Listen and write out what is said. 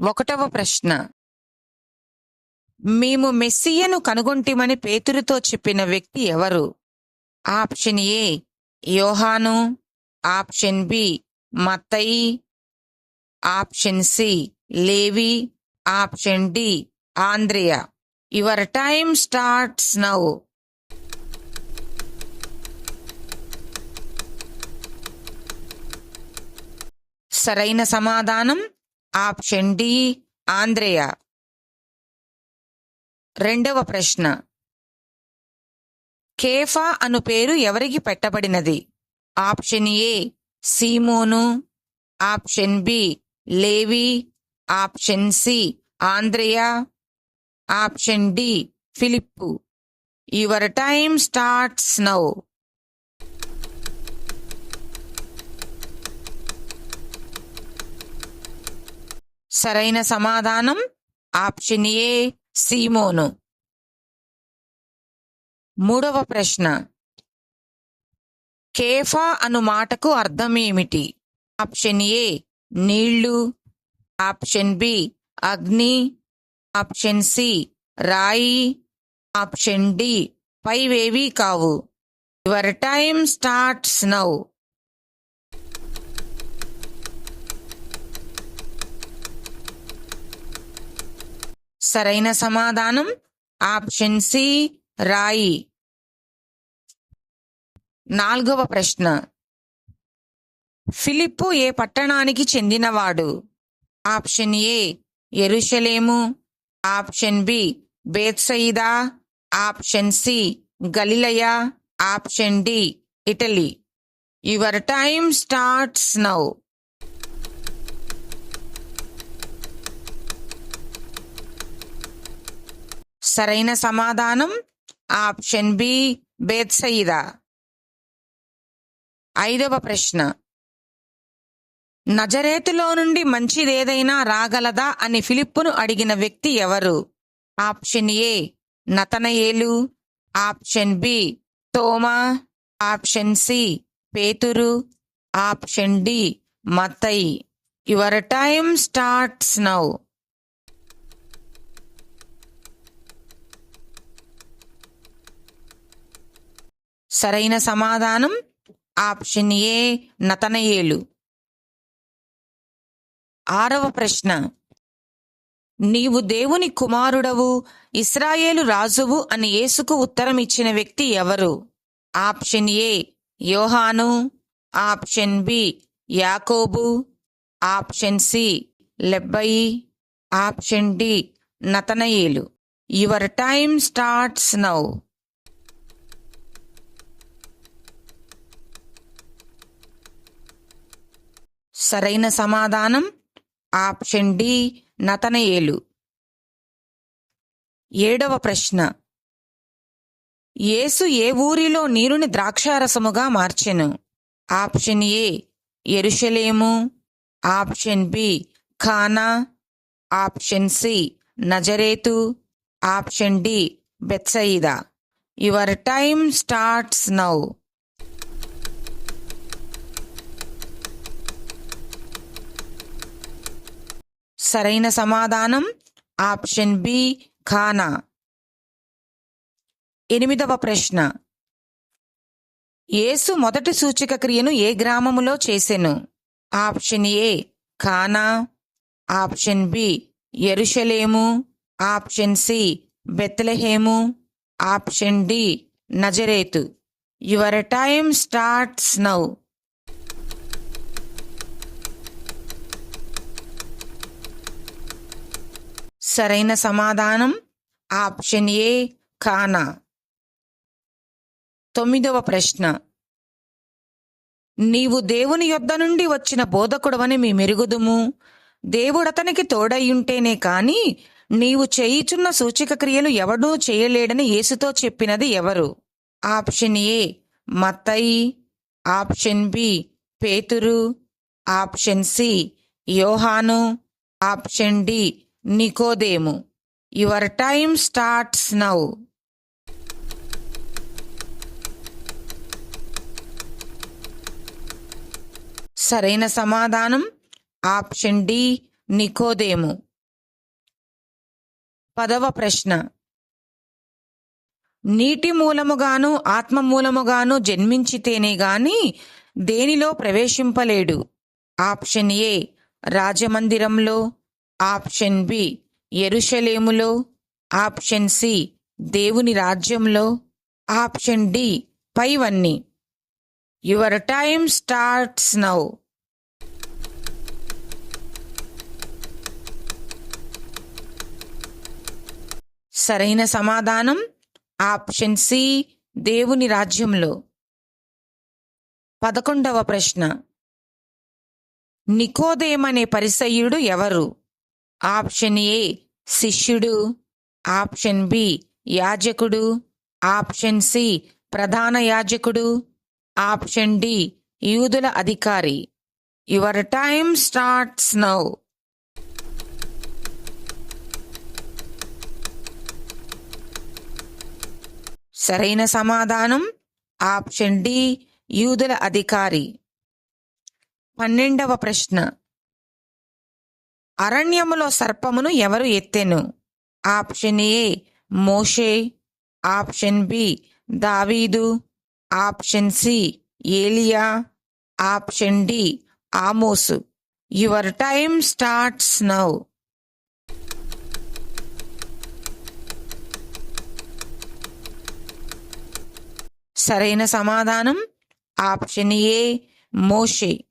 ఒకటవ ప్రశ్న. మేము మెస్సియను కనుగొంటిమని పేతురుతో చెప్పిన వ్యక్తి ఎవరు? ఆప్షన్ ఏ యోహాను. ఆప్షన్ బి మత్తయి. ఆప్షన్ సి లేవి. Option D ఆంద్రియా. Your time starts now. సరైన సమాధానం ఆప్షన్ డి ఆంధ్రేయ రెండవ ప్రశ్న. కేఫా అను పేరు ఎవరికి పెట్టబడినది? ఆప్షన్ ఏ సీమోను. ఆప్షన్ బి లేవి. ఆప్షన్ సి ఆంధ్రేయ option D Philip. Your time starts now. సరైన సమాధానం ఆప్షన్ ఏ సీమోను. మూడవ ప్రశ్న. కేఫా అను మాటకు అర్థం ఏమిటి ఆప్షన్ ఏ నీళ్ళు. ఆప్షన్ బి అగ్ని. ఆప్షన్ సి రాయి. ఆప్షన్ డి పైవేవీ కావు. యువర్ టైమ్ స్టార్ట్స్ నౌ సరైన సమాధానం. ఆప్షన్ సి రాయి. నాలుగవ ప్రశ్న. ఫిలిప్పు ఏ పట్టణానికి చెందినవాడు? ఆప్షన్ ఏ ఎరుషలేము. ఆప్షన్ బి బేత్సయిదా. ఆప్షన్ సి గలిలయ. Option D Italy. Your time starts now. సరైన సమాధానం. ఆప్షన్ బి బేత్సయిదా. ఐదవ ప్రశ్న. నజరేతులో నుండి మంచిదేదైనా రాగలదా అని ఫిలిప్పును అడిగిన వ్యక్తి ఎవరు? ఆప్షన్ ఏ నతనయేలు. ఆప్షన్ బి తోమా. ఆప్షన్ సి పేతురు. ఆప్షన్ డి మతై యువర్ టైమ్ స్టార్ట్స్ నౌ సరైన సమాధానం ఆప్షన్ ఏ నతనయేలు. ఆరవ ప్రశ్న. నీవు దేవుని కుమారుడవు ఇస్రాయేలు రాజువు అని యేసుకు ఉత్తరం ఇచ్చిన వ్యక్తి ఎవరు? ఆప్షన్ ఏ యోహాను. ఆప్షన్ బి యాకోబు. ఆప్షన్ సి లెబ్బయి. Option D Nathanael. Your time starts now. సరైన సమాధానం ఆప్షన్ డి నతనయేలు. ఏడవ ప్రశ్న. యేసు ఏ ఊరిలో నీరుని ద్రాక్షారసముగా మార్చెను? Option A Jerusalem. Option B Cana. Option C Nazareth. Option D Bethsaida. Your time starts now. సరైన సమాధానం. Option B Cana. ఎనిమిదవ ప్రశ్న. యేసు మొదటి సూచక క్రియను ఏ గ్రామములో చేసెను? Option A ఖానా. ఆప్షన్ బి ఎరుషలేము option C Bethlehem. Option D Nazareth. Your time starts now. సరైన సమాధానం ఆప్షన్ ఏ ఖానా. తొమ్మిదవ ప్రశ్న. నీవు దేవుని యొద్ద నుండి వచ్చిన బోధకుడవని మీ మెరుగుదుము. దేవుడతనికి తోడయ్యుంటేనే కాని నీవు చేయుచున్న సూచిక క్రియలు ఎవడూ చేయలేడని యేసుతో చెప్పినది ఎవరు? ఆప్షన్ ఏ మత్తయి. ఆప్షన్ బి పేతురు. ఆప్షన్ సి యోహాను. ఆప్షన్ డి నికోదేము యువర్ టైమ్ స్టార్ట్స్ నౌ సరైన సమాధానం ఆప్షన్ డి నికోదేము పదవ ప్రశ్న. నీటి మూలముగాను ఆత్మ మూలముగాను జన్మించితేనే గాని దేనిలో ప్రవేశింపలేడు? ఆప్షన్ ఏ రాజమందిరంలో. ఆప్షన్ బి ఎరుషలేములో ఆప్షన్ సి దేవుని రాజ్యంలో ఆప్షన్ డి పైవన్నీ. Your time starts now. సరైన సమాధానం ఆప్షన్ సి దేవుని రాజ్యంలో. పదకొండవ ప్రశ్న. నికోదేమనే పరిసయ్యుడు ఎవరు? ఆప్షన్ ఏ శిష్యుడు ఆప్షన్ బి యాజకుడు ఆప్షన్ సి ప్రధాన యాజకుడు ఆప్షన్ డి యూదుల అధికారి. యువర్ టైమ్ స్టార్ట్స్ నౌ సరైన సమాధానం ఆప్షన్ డి యూదుల అధికారి. పన్నెండవ ప్రశ్న. అరణ్యములో సర్పమును ఎవరు ఎత్తెను? ఆప్షన్ ఏ మోషే ఆప్షన్ బి దావీదు ఆప్షన్ సి ఏలియా option D Amos. Your time starts now. సరైన సమాధానం ఆప్షన్ ఏ మోషే.